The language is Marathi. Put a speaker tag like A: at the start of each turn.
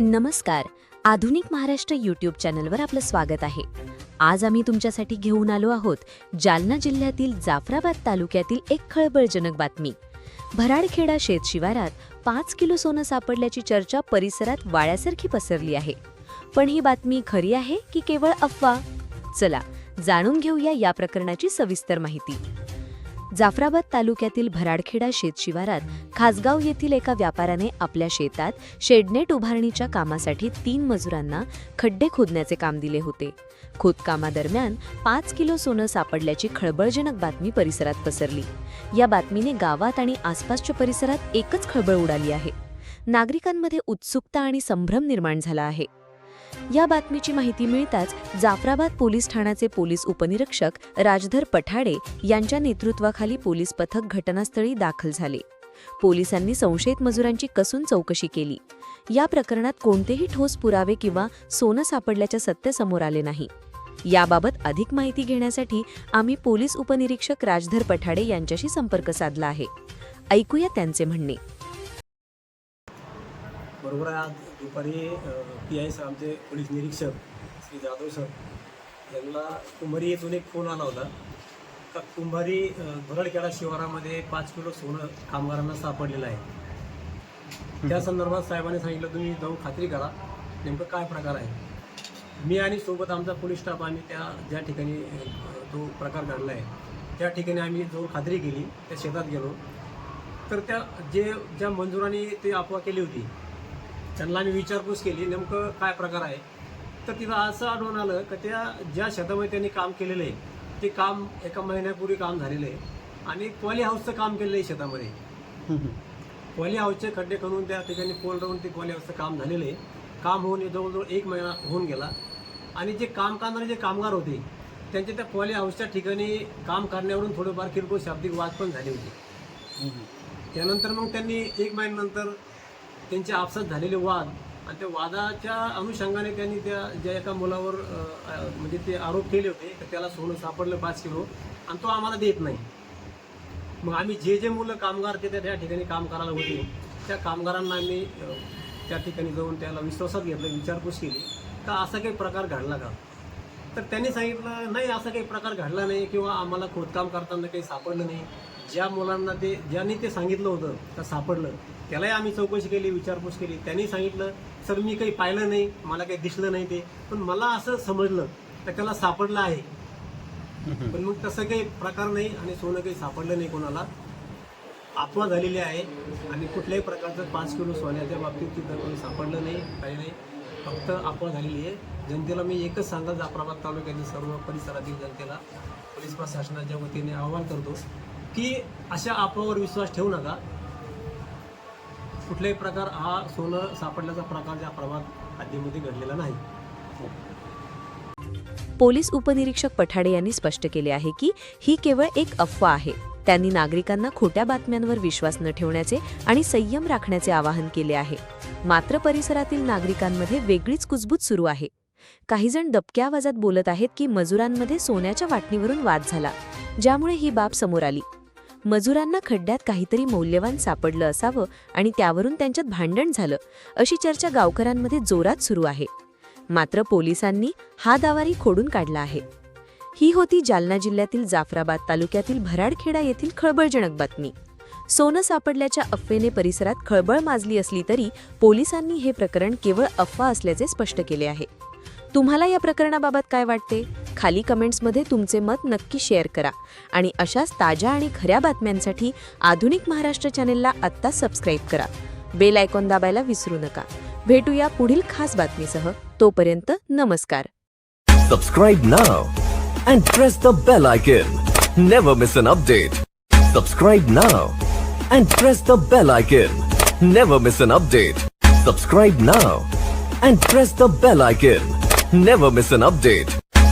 A: नमस्कार. आधुनिक महाराष्ट्र यूट्यूब चॅनलवर आपलं स्वागत आहे. आज आम्ही तुमच्यासाठी घेऊन आलो आहोत जालना जिल्ह्यातील जाफराबाद तालुक्यातील एक खळबळजनक बातमी. भराडखेडा शेत शिवारात पाच किलो सोनं सापडल्याची चर्चा परिसरात वाळ्यासारखी पसरली आहे. पण ही बातमी खरी आहे की केवळ अफवा? चला जाणून घेऊया या प्रकरणाची सविस्तर माहिती. जाफराबाद तालुक्यातील भराडखेडा शेतशिवारात खासगाव येथील एका व्यापाऱ्याने आपल्या शेतात शेडनेट उभारणीच्या कामासाठी तीन मजुरांना खड्डे खोदण्याचे काम दिले होते. खोदकामादरम्यान पाच किलो सोनं सापडल्याची खळबळजनक बातमी परिसरात पसरली. या बातमीने गावात आणि आसपासच्या परिसरात एकच खळबळ उडाली आहे. नागरिकांमध्ये उत्सुकता आणि संभ्रम निर्माण झाला आहे. या बातमीची माहिती मिळताच जाफराबाद पोलीस ठाण्याचे पोलीस उपनिरीक्षक राजधर पठाडे यांच्या नेतृत्वाखाली पोलीस पथक घटनास्थळी दाखल झाले. पोलिसांनी संशयित मजुरांची कसून चौकशी केली. या प्रकरणात कोणतेही ठोस पुरावे किंवा सोनं सापडल्याच्या सत्य समोर आले नाही. याबाबत अधिक माहिती घेण्यासाठी आम्ही पोलीस उपनिरीक्षक राजधर पठाडे यांच्याशी संपर्क साधला आहे. ऐकूया त्यांचे म्हणणे.
B: बरोबर आहे. आज दुपारी पी आय सर आमचे पोलीस निरीक्षक श्री जाधव सर यांना कुंभारी येथून एक फोन आला होता. का कुंभारी भरडखेडा शिवारामध्ये पाच किलो सोनं कामगारांना सापडलेलं आहे. त्या संदर्भात साहेबांनी सांगितलं तुम्ही जाऊन खात्री करा. नेमकं काय प्रकार आहे? मी आणि सोबत आमचा पोलीस स्टाफ आम्ही त्या ज्या ठिकाणी तो प्रकार घडला आहे त्या ठिकाणी आम्ही जाऊन खात्री केली. त्या शेतात गेलो. तर त्या जे ज्या मंजुरांनी ते अफवा केली होती त्यांना आम्ही विचारपूस केली नेमकं काय प्रकार आहे? तर तिथं असं आढळून आलं का त्या ज्या शेतामध्ये त्यांनी काम केलेलं आहे ते काम एका महिन्यापूर्वी काम झालेलं आहे. आणि पॉली हाऊसचं काम केलेलं आहे शेतामध्ये. पॉली हाऊसचे खड्डे करून त्या ठिकाणी पोल राहून ते पॉली हाऊसचं काम झालेलं आहे. काम होऊन जवळजवळ एक महिना होऊन गेला. आणि जे काम करणारे जे कामगार होते त्यांच्या त्या पॉली हाऊसच्या ठिकाणी काम करण्यावरून थोडंफार किरकोळ शाब्दिक वाद पण झाले होते. त्यानंतर मग त्यांनी एक महिन्यानंतर त्यांचे आपसात झालेले वाद आणि त्या वादाच्या अनुषंगाने त्यांनी त्या ज्या एका मुलावर म्हणजे ते आरोप केले होते तर त्याला सोनं सापडलं पाच किलो आणि तो आम्हाला देत नाही. मग आम्ही जे जे मुलं कामगार ते त्या ठिकाणी काम करायला होते. त्या कामगारांना आम्ही त्या ठिकाणी जाऊन त्याला विश्वासात घेतलं विचारपूस केली का असा काही प्रकार घडला का? तर त्यांनी सांगितलं नाही असा काही प्रकार घडला नाही किंवा आम्हाला खोदकाम करताना काही सापडलं नाही. ज्या मुलांना ते ज्यांनी ते सांगितलं होतं तर सापडलं त्यालाही आम्ही चौकशी केली विचारपूस केली. त्यांनी सांगितलं सर मी काही पाहिलं नाही मला काही दिसलं नाही ते. पण मला असं समजलं तर त्याला सापडलं आहे. पण मग तसं काही प्रकार नाही आणि सोनं काही सापडलं नाही कोणाला. अफवा झालेली आहे आणि कुठल्याही प्रकारचं पाच किलो सोन्याच्या बाबतीत तिथं कोणी सापडलं नाही काही नाही. फक्त अफवा झालेली आहे. जनतेला मी एकच सांगा जाफराबाद तालुक्यातील सर्व परिसरातील जनतेला पोलीस प्रशासनाच्या वतीने आवाहन करतो की अशा अफवावर विश्वास ठेवू नका. कुठल्याही प्रकार हा सोनं सापडल्याचा प्रकार ज्या प्रभात हद्दीमध्ये घडलेला नाही.
A: पोलीस उपनिरीक्षक पठाडे यांनी स्पष्ट केले आहे की ही केवळ एक अफवा आहे. त्यांनी नागरिकांना खोट्या बातम्यांवर विश्वास न ठेवण्याचे आणि संयम राखण्याचे आवाहन केले आहे. मात्र परिसरातील नागरिकांमध्ये वेगळीच कुजबूज सुरू आहे. काही जण दबक्या आवाजात बोलत आहेत की मजुरांमध्ये सोन्याच्या वाटणीवरून वाद झाला ज्यामुळे ही बाब समोर आली. मजुरांना खड्ड्यात काहीतरी मौल्यवान सापडलं असावं आणि त्यावरून त्यांच्यात भांडण झालं अशी चर्चा गावकऱ्यांमध्ये जोरात सुरू आहे. मात्र पोलिसांनी हा दावारी खोडून काढला आहे. ही होती जालना जिल्ह्यातील जाफराबाद तालुक्यातील भराडखेडा येथील खळबळजनक बातमी. सोनं सापडल्याच्या अफवेने परिसरात खळबळ माजली असली तरी पोलिसांनी हे प्रकरण केवळ अफवा असल्याचे स्पष्ट केले आहे. तुम्हाला या प्रकरणाबाबत काय वाटते? खाली कमेंट्समध्ये तुमचे मत नक्की शेअर करा. आणि अशाच ताज्या आणि खऱ्या बातम्यांसाठी आधुनिक महाराष्ट्र चॅनेलला आत्ता सबस्क्राईब करा. बेल आयकॉन दाबायला विसरू नका. भेटूया पुढील खास बातमीसह. तोपर्यंत नमस्कार.
C: Subscribe now and press the bell icon never miss an update subscribe now and press the bell icon never miss an update subscribe now and press the bell icon never miss an update